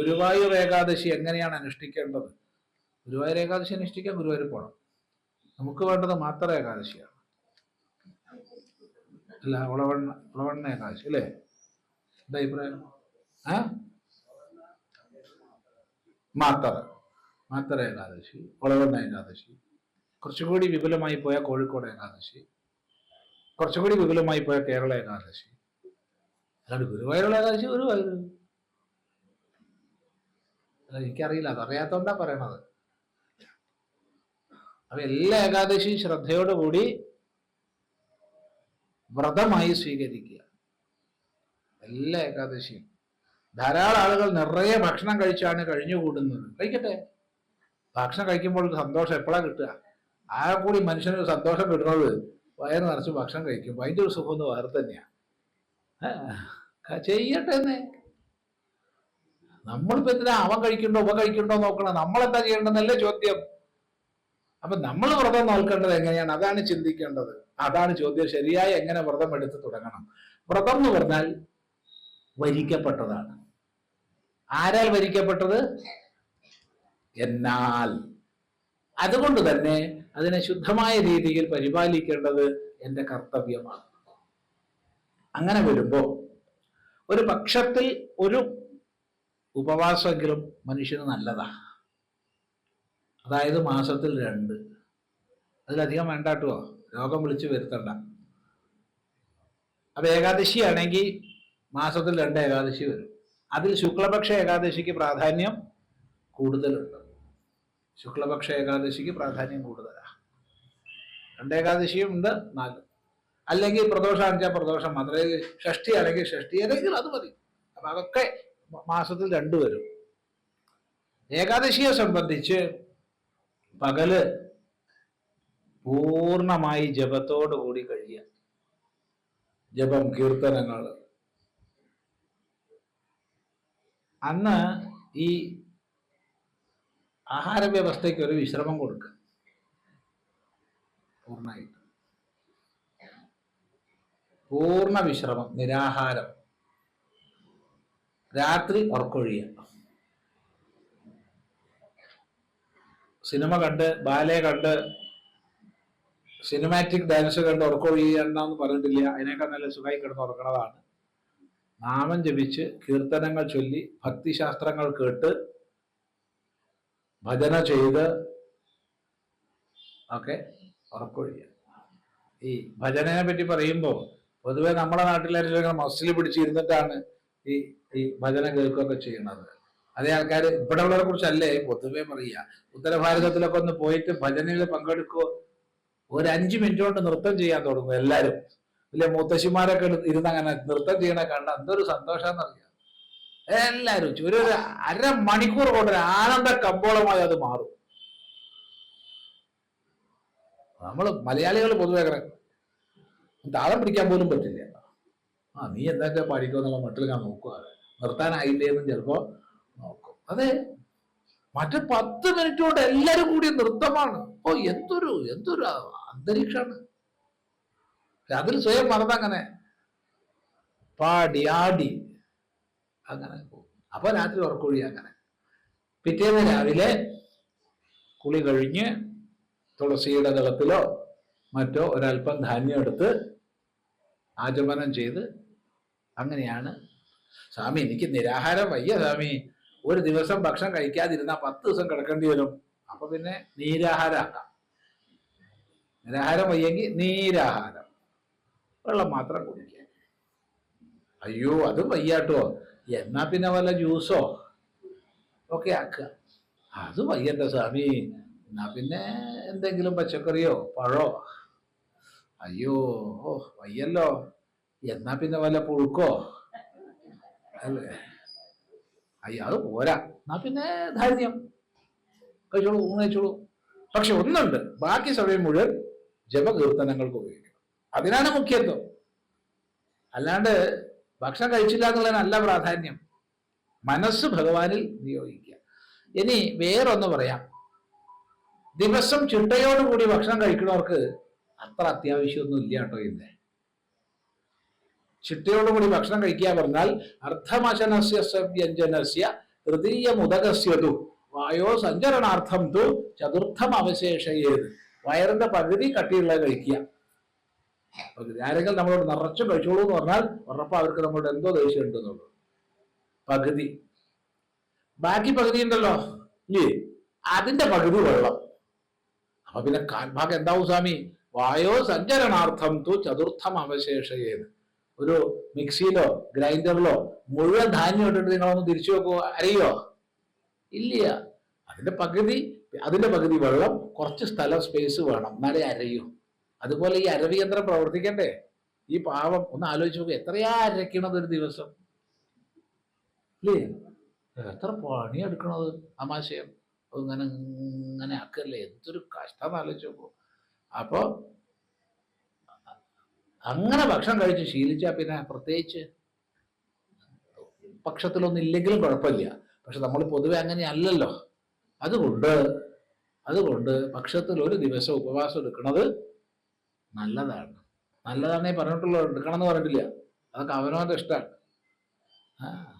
ഗുരുവായൂർ ഏകാദശി എങ്ങനെയാണ് അനുഷ്ഠിക്കേണ്ടത്? ഗുരുവായൂർ ഏകാദശി അനുഷ്ഠിക്കാൻ ഗുരുവായൂർ പോകണം നമുക്ക് വേണ്ടത് മാത്രം ഏകാദശിയാണ്. അല്ല ഉളവണ്ണ ഉളവണ്ണ ഏകാദശി അല്ലേ? എന്താ അഭിപ്രായം? ആ? മാത്തറ മാത്തറ ഏകാദശി ഉളവണ്ണ ഏകാദശി. കുറച്ചുകൂടി വിപുലമായി പോയ കോഴിക്കോട് ഏകാദശി. കുറച്ചുകൂടി വിപുലമായി പോയ കേരള ഏകാദശി. അല്ലാണ്ട് ഗുരുവായൂരുള്ള ഏകാദശി ഗുരുവായൂർ എനിക്കറിയില്ല അതറിയാത്തോണ്ടാ പറയണത്. അപ്പൊ എല്ലാ ഏകാദശിയും ശ്രദ്ധയോടുകൂടി വ്രതമായി സ്വീകരിക്കുക. എല്ലാ ഏകാദശിയും. ധാരാളം ആളുകൾ നിറയെ ഭക്ഷണം കഴിച്ചാണ് കഴിഞ്ഞുകൂടുന്നത്. കഴിക്കട്ടെ. ഭക്ഷണം കഴിക്കുമ്പോൾ സന്തോഷം എപ്പോഴാ കിട്ടുക? ആ കൂടി മനുഷ്യന് സന്തോഷം കിട്ടുന്നത് വയറ് നിറച്ച് ഭക്ഷണം കഴിക്കുമ്പോൾ അതിന്റെ ഒരു സുഖം ഒന്ന് വേറെ തന്നെയാണ് ചെയ്യട്ടെ എന്നേ. നമ്മളിപ്പോ എന്തിനാ അവൻ കഴിക്കണ്ടോ ഉപ കഴിക്കണ്ടോ നോക്കണം? നമ്മളെന്താ ചെയ്യേണ്ടതെന്നല്ലേ ചോദ്യം. അപ്പൊ നമ്മൾ വ്രതം നോക്കേണ്ടത് എങ്ങനെയാണ്? അതാണ് ചിന്തിക്കേണ്ടത്. അതാണ് ചോദ്യം. ശരിയായി എങ്ങനെ വ്രതം എടുത്ത് തുടങ്ങണം? വ്രതം എന്ന് പറഞ്ഞാൽ വരിക്കപ്പെട്ടതാണ്. ആരാൽ വരിക്കപ്പെട്ടത്? എന്നാൽ. അതുകൊണ്ട് തന്നെ അതിനെ ശുദ്ധമായ രീതിയിൽ പരിപാലിക്കേണ്ടത് എന്റെ കർത്തവ്യമാണ്. അങ്ങനെ വരുമ്പോൾ ഒരു പക്ഷത്തിൽ ഒരു ഉപവാസമെങ്കിലും മനുഷ്യന് നല്ലതാ. അതായത് മാസത്തിൽ രണ്ട്. അതിലധികം വേണ്ട കേട്ടോ രോഗം വിളിച്ചു വരുത്തണ്ട. അപ്പൊ ഏകാദശി ആണെങ്കിൽ മാസത്തിൽ രണ്ട് ഏകാദശി വരും. അതിൽ ശുക്ലപക്ഷ ഏകാദശിക്ക് പ്രാധാന്യം കൂടുതലുണ്ട്. ശുക്ലപക്ഷ ഏകാദശിക്ക് പ്രാധാന്യം കൂടുതലാണ് രണ്ട് ഏകാദശിയും ഉണ്ട് നാല്. അല്ലെങ്കിൽ പ്രദോഷം അഞ്ചാം പ്രദോഷം. മാത്രമേ ഷഷ്ടി അല്ലെങ്കിൽ ഷഷ്ടി. അല്ലെങ്കിൽ അത് മതി. അപ്പൊ അതൊക്കെ മാസത്തിൽ രണ്ടു വരും. ഏകാദശിയെ സംബന്ധിച്ച് പകൽ പൂർണമായി ജപത്തോടു കൂടി കഴിയുക. ജപം കീർത്തനങ്ങൾ. അന്ന് ഈ ആഹാര വ്യവസ്ഥയ്ക്ക് ഒരു വിശ്രമം കൊടുക്കുക. പൂർണമായിട്ട്. പൂർണ വിശ്രമം നിരാഹാരം. രാത്രി ഉറക്കൊഴിയുക. സിനിമ കണ്ട് ബാലെ കണ്ട് സിനിമാറ്റിക് ഡാൻസ് കണ്ട് ഉറക്കൊഴിയണ്ടെന്ന് പറഞ്ഞിട്ടില്ല. അതിനേക്കാൾ നല്ല സുഖമായി കിടന്ന് ഉറക്കണതാണ് നാമം ജപിച്ച് കീർത്തനങ്ങൾ ചൊല്ലി ഭക്തിശാസ്ത്രങ്ങൾ കേട്ട് ഭജന ചെയ്ത് ഒക്കെ ഉറക്കൊഴിയുക. ഈ ഭജനയെ പറ്റി പറയുമ്പോൾ പൊതുവെ നമ്മുടെ നാട്ടിലെ മസിൽ പിടിച്ചിരുന്നിട്ടാണ് ഈ ഈ ഭജന കേൾക്കുകയൊക്കെ ചെയ്യണത്. അതേ ആൾക്കാർ ഇവിടെ ഉള്ളവരെ കുറിച്ചല്ലേ പൊതുവേ പറയുക. ഉത്തരഭാരതത്തിലൊക്കെ ഒന്ന് പോയിട്ട് ഭജനയിൽ പങ്കെടുക്കുക ഒരു അഞ്ചു മിനിറ്റ് കൊണ്ട് നൃത്തം ചെയ്യാൻ തുടങ്ങും എല്ലാവരും ഇല്ല മുത്തശ്ശിമാരൊക്കെ ഇരുന്ന് അങ്ങനെ നൃത്തം ചെയ്യണ കണ്ട എന്തൊരു സന്തോഷാന്നറിയാം എല്ലാവരും ഒരു ഒരു അര മണിക്കൂർ കൊണ്ട് ഒരു ആനന്ദ കമ്പോളമായി അത് മാറും. നമ്മൾ മലയാളികൾ പൊതുവേ താളം പിടിക്കാൻ പോലും പറ്റില്ല. ആ നീ എന്തൊക്കെ പഠിക്കുമെന്നുള്ള മട്ടിൽ ഞാൻ നോക്കുക നിർത്താനായില്ലേ എന്നും ചിലപ്പോ നോക്കും. അതെ മറ്റു പത്ത് മിനിറ്റ് കൊണ്ട് എല്ലാരും കൂടി നൃത്തമാണ്. ഓ എന്തൊരു എന്തൊരു അന്തരീക്ഷമാണ് അതിൽ സ്വയം മറന്നങ്ങനെ പാടി ആടി അങ്ങനെ പോകും. അപ്പൊ രാത്രി ഉറക്കൊഴി അങ്ങനെ. പിറ്റേന്ന് രാവിലെ കുളി കഴിഞ്ഞ് തുളസിയുടെ ദളത്തിലോ മറ്റോ ഒരല്പം ധാന്യം എടുത്ത് ആചമനം ചെയ്ത് അങ്ങനെയാണ്. സ്വാമി എനിക്ക് നിരാഹാരം വയ്യ സ്വാമി. ഒരു ദിവസം ഭക്ഷണം കഴിക്കാതിരുന്നാൽ പത്ത് ദിവസം കിടക്കേണ്ടി വരും. അപ്പൊ പിന്നെ നീരാഹാരമാക്കാം നിരാഹാരം വയ്യെങ്കിൽ നീരാഹാരം. വെള്ളം മാത്രം കുടിക്കുക. അയ്യോ അതും വയ്യാട്ടോ. എന്നാ പിന്നെ വല്ല ജ്യൂസോ? ഒക്കെ ആക്കുക. അത് വയ്യണ്ട സ്വാമി. എന്നാ പിന്നെ എന്തെങ്കിലും പച്ചക്കറിയോ പഴോ? അയ്യോ ഓ വയ്യല്ലോ. എന്നാ പിന്നെ വല്ല പുഴുക്കോ? അല്ലേ? അയ്യോ അത് പോരാ. എന്നാ പിന്നെ ധാന്യം കഴിച്ചോളൂ ഊണ് കഴിച്ചോളൂ. പക്ഷെ ഒന്നുണ്ട്. ബാക്കി സമയം മുഴുവൻ ജപകീർത്തനങ്ങൾക്ക് ഉപയോഗിക്കണം. അതിനാണ് മുഖ്യത്വം. അല്ലാണ്ട് ഭക്ഷണം കഴിച്ചില്ല എന്നുള്ളതിനല്ല പ്രാധാന്യം. മനസ്സ് ഭഗവാനിൽ നിയോഗിക്കുക. ഇനി വേറൊന്ന് പറയാം. ദിവസം ചിട്ടയോടുകൂടി ഭക്ഷണം കഴിക്കുന്നവർക്ക് അത്ര അത്യാവശ്യമൊന്നും ഇല്ല കേട്ടോ ഇന്ന്. ചിട്ടയോടുകൂടി ഭക്ഷണം കഴിക്കുക പറഞ്ഞാൽ അർദ്ധമശനസ്യ വ്യഞ്ജനസ്യ തൃതീയ മുതകസ്യതു വായോ സഞ്ചരണാർത്ഥം തു ചതുർത്ഥം അവശേഷയേത് വയറിന്റെ പകുതി കട്ടിയുള്ള കഴിക്കുക. പകുതി ആരെങ്കിലും നമ്മളോട് നിറച്ചും കഴിച്ചോളൂ എന്ന് പറഞ്ഞാൽ ഉറപ്പ് അവർക്ക് നമ്മളോട് എന്തോ ദേഷ്യം ഉണ്ടെന്നുള്ളൂ. പകുതി. ബാക്കി പകുതി ഉണ്ടല്ലോ. ഇല്ലേ? അതിന്റെ പകുതി വെള്ളം. അപ്പൊ പിന്നെ കാൽഭാഗം എന്താവും സ്വാമി? വായോ സഞ്ചരണാർത്ഥം തു ചതുർത്ഥം അവശേഷയേത് ഒരു മിക്സിയിലോ ഗ്രൈൻഡറിലോ മുഴുവൻ ധാന്യം ഇട്ടിട്ട് നിങ്ങളൊന്ന് തിരിച്ചു വെക്കോ അറിയോ ഇല്ല അതിന്റെ പകുതി അതിന്റെ പകുതി വെള്ളം കുറച്ച് സ്ഥലം സ്പേസ് വേണം. എന്നാലേ അരയൂ. അതുപോലെ ഈ അരവി യന്ത്രം പ്രവർത്തിക്കണ്ടേ? ഈ പാവം ഒന്ന് ആലോചിച്ച് നോക്കുക എത്രയാ അരയ്ക്കണത് ഒരു ദിവസം? ഇല്ലേ എത്ര പണിയെടുക്കണത് ആമാശയം ഇങ്ങനെ ഇങ്ങനെ ആക്കല്ലേ? എന്തൊരു കഷ്ടം ആലോചിച്ച് നോക്കൂ. അപ്പോ അങ്ങനെ ഭക്ഷണം കഴിച്ച് ശീലിച്ചാൽ പിന്നെ പ്രത്യേകിച്ച് പക്ഷത്തിലൊന്നും ഇല്ലെങ്കിലും കുഴപ്പമില്ല. പക്ഷെ നമ്മൾ പൊതുവെ അങ്ങനെ അല്ലല്ലോ. അതുകൊണ്ട് അതുകൊണ്ട് പക്ഷത്തിൽ ഒരു ദിവസം ഉപവാസം എടുക്കുന്നത് നല്ലതാണ്. നല്ലതാണേ പറഞ്ഞിട്ടുള്ളൂ. എടുക്കണം എന്ന് പറഞ്ഞിട്ടില്ല. അതൊക്കെ അവനവന്റെ ഇഷ്ടമാണ് ആ.